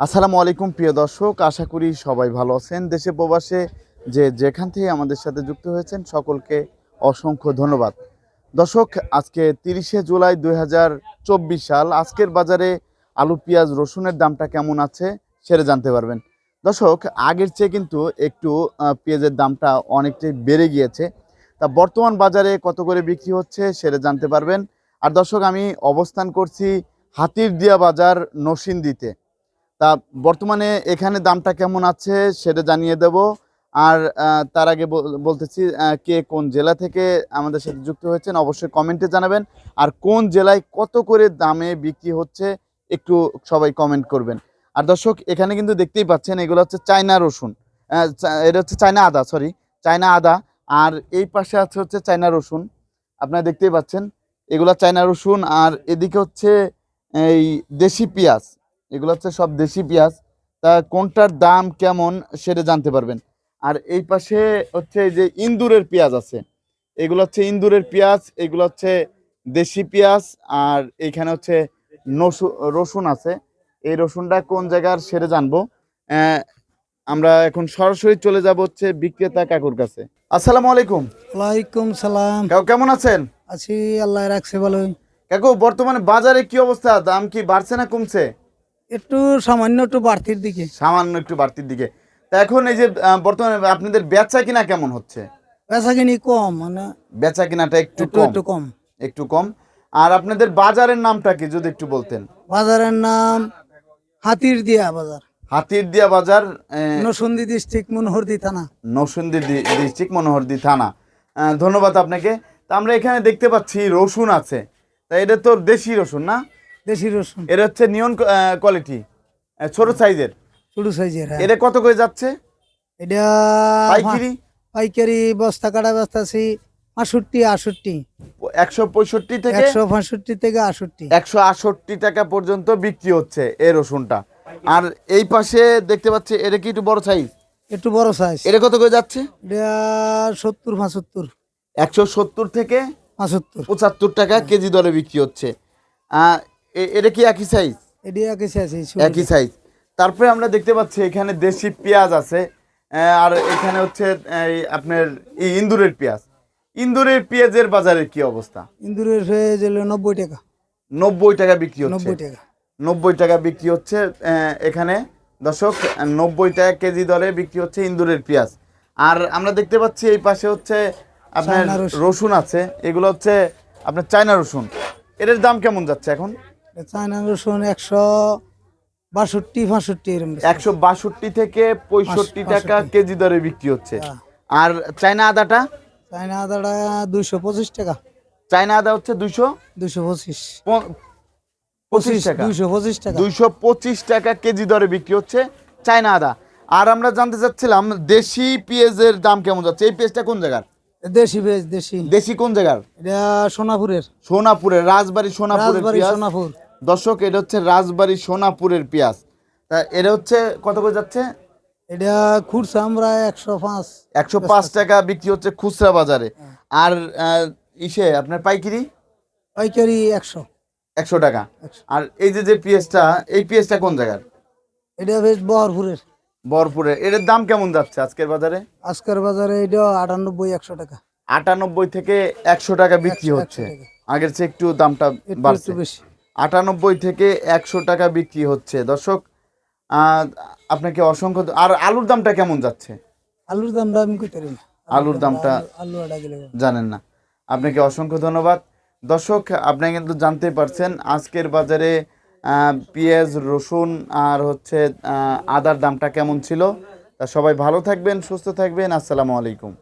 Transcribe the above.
আসসালামু আলাইকুম, প্রিয় দর্শক। আশা করি সবাই ভালো আছেন। দেশে প্রবাসে যে যেখান থেকে আমাদের সাথে যুক্ত হয়েছেন, সকলকে অসংখ্য ধন্যবাদ। দর্শক, আজকে তিরিশে জুলাই দু হাজার চব্বিশ সাল। আজকের বাজারে আলু, পেঁয়াজ, রসুনের দামটা কেমন আছে সেটা জানতে পারবেন। দর্শক, আগের চেয়ে কিন্তু একটু পেঁয়াজের দামটা অনেকটাই বেড়ে গিয়েছে। তা বর্তমান বাজারে কত করে বিক্রি হচ্ছে সেটা জানতে পারবেন। আর দর্শক, আমি অবস্থান করছি হাতির দিয়া বাজার নসিন্দিতে তা বর্তমানে এখানে দামটা কেমন আছে সেটা জানিয়ে দেব। আর তার আগে বল- বলতেছি কে কোন জেলা থেকে আমাদের সাথে যুক্ত হয়েছেন অবশ্যই কমেন্টে জানাবেন। আর কোন জেলায় কত করে দামে বিক্রি হচ্ছে একটু সবাই কমেন্ট করবেন। আর দর্শক, এখানে কিন্তু দেখতেই পাচ্ছেন, এগুলো হচ্ছে চায়না রসুন। এটা হচ্ছে চায়না আদা সরি চায়না আদা। আর এই পাশে আছে হচ্ছে চায়না রসুন। আপনারা দেখতেই পাচ্ছেন, এগুলো চায়না রসুন। আর এদিকে হচ্ছে এই দেশি পেঁয়াজ। এগুলো হচ্ছে সব দেশি পেঁয়াজ। তা কোনটার দাম কেমন সেটা জানতে পারবেন। আর এই পাশে হচ্ছে যে ইন্দুরের পেঁয়াজ আছে। এগুলো হচ্ছে ইন্দুরের পেঁয়াজ এগুলো হচ্ছে দেশি পেঁয়াজ আর এইখানে হচ্ছে রসুন আছে। এই রসুনটা কোন জায়গার সেরে জানব। আমরা এখন সরাসরি চলে যাব হচ্ছে বিক্রেতা কাকুর কাছে। আসসালামু আলাইকুম। ওয়ালাইকুম সালাম। কাকু কেমন আছেন? আছি আল্লাহ রাখছে ভালো কাকু বর্তমানে বাজারে কি অবস্থা? দাম কি বাড়ছে না কমছে? একটু সামান্য একটু বাড়তির দিকে। সামান্য একটু বাড়তির দিকে। তা এখন এই যে বর্তমানে আপনাদের বেচা কিনা কেমন হচ্ছে? বেচা কিনি কম মানে বেচা কিনাটা একটু একটু কম? একটু কম। আর আপনাদের বাজারের নামটা কি যদি একটু বলতেন? বাজারের নাম হাতির দিয়া বাজার। হাতির দিয়া বাজার নসন্দি ডিস্ট্রিক্ট মনোহরদি থানা। নরসিংদী ডিস্ট্রিক্ট মনোহরদি থানা। ধন্যবাদ আপনাকে। তা আমরা এখানে দেখতে পাচ্ছি রসুন আছে। তা এটা তো দেশি রসুন না? দেশি রসুন। এটা হচ্ছে নিয়ন কোয়ালিটি ছোট সাইজের। ছোট সাইজের হ্যাঁ। এটা কত করে যাচ্ছে? এটা পাইকারি? পাইকারি বস্তা কাটা বস্তা আছি আষট্টি আষট্টি একশো পঁয়ষট্টি থেকে? একশো পঁয়ষট্টি থেকে আষট্টি একশো আটষট্টি টাকা পর্যন্ত বিক্রি হচ্ছে এই রসুনটা। আর এই পাশে দেখতে পাচ্ছি এটা কি একটু বড় সাইজ একটু বড় সাইজ এটা কত করে যাচ্ছে? এটা সত্তর পঁচাত্তর। একশো সত্তর থেকে পঁচাত্তর। পঁচাত্তর টাকা কেজি দরে বিক্রি হচ্ছে। এটা কি একই সাইজ এটি একই সাইজ একই সাইজ তারপরে আমরা দেখতে পাচ্ছি এখানে দেশি পেঁয়াজ আছে আর এখানে হচ্ছে আপনার ইন্দুরের পেঁয়াজ। ইন্দুরের পেঁয়াজের বাজারে কি অবস্থা? ইন্দুরের হয়ে গেল নব্বই টাকা। নব্বই টাকা বিক্রি হচ্ছে। নব্বই টাকা। নব্বই টাকা বিক্রি হচ্ছে এখানে। দর্শক নব্বই টাকা কেজি দরে বিক্রি হচ্ছে ইন্দুরের পেঁয়াজ। আর আমরা দেখতে পাচ্ছি এই পাশে হচ্ছে আপনার রসুন। রসুন আছে এগুলো হচ্ছে আপনার চায়না রসুন। এটার দাম কেমন যাচ্ছে এখন? চায়না রসুন একশো বাষট্টি এরকম একশো বাষট্টি থেকে পঁয়ষট্টি টাকা কেজি দরে বিক্রি হচ্ছে। হ্যাঁ। আর চায়না আদাটা? চায়না আদাটা দুইশো পঁচিশ টাকা। চায়না আদা হচ্ছে দুইশো? দুইশো পঁচিশ। পঁচিশ টাকা। দুইশো পঁচিশ টাকা। দুইশো পঁচিশ টাকা কেজি দরে বিক্রি হচ্ছে চায়না আদা। আর আমরা জানতে চাচ্ছিলাম দেশি পেঁয়াজের দাম কেমন যাচ্ছে? এই পেঁয়াজটা কোন জায়গার? দেশি দেশি। দেশি কোন জায়গার? এটা সোনাপুরের। সোনাপুরের রাজবাড়ি সোনাপুরের সোনাপুর। দর্শক এটা হচ্ছে রাজবাড়ি সোনাপুরের পেঁয়াজ। তা এটা হচ্ছে কত করে যাচ্ছে? এটা খুচরা আমরা একশো পাঁচ। একশো পাঁচ টাকা বিক্রি হচ্ছে খুচরা বাজারে। আর ইসে আপনার পাইকারি? পাইকারি একশো। একশো টাকা। আর এই যে যে পেঁয়াজটা এই পেঁয়াজটা কোন জায়গার? এটা বেশ বহরপুরের। বরপুরে এটার দাম কেমন যাচ্ছে আজকের বাজারে? আজকের বাজারে এটা আটানব্বই একশো টাকা। আটানব্বই থেকে একশো টাকা বিক্রি হচ্ছে। আগের চেয়ে একটু দামটা বাড়ছে। বেশি। আটানব্বই থেকে একশো টাকা বিক্রি হচ্ছে। দর্শক আপনাকে অসংখ্য আর আলুর দামটা কেমন যাচ্ছে? আলুর দামটা আমি কই পারি না। আলুর দামটা জানেন না। আপনাকে অসংখ্য ধন্যবাদ। দর্শক আপনি কিন্তু জানতে পারছেন আজকের বাজারে পেঁয়াজ রসুন আর হচ্ছে আদার দামটা কেমন ছিল। তা সবাই ভালো থাকবেন সুস্থ থাকবেন। আসসালামু আলাইকুম।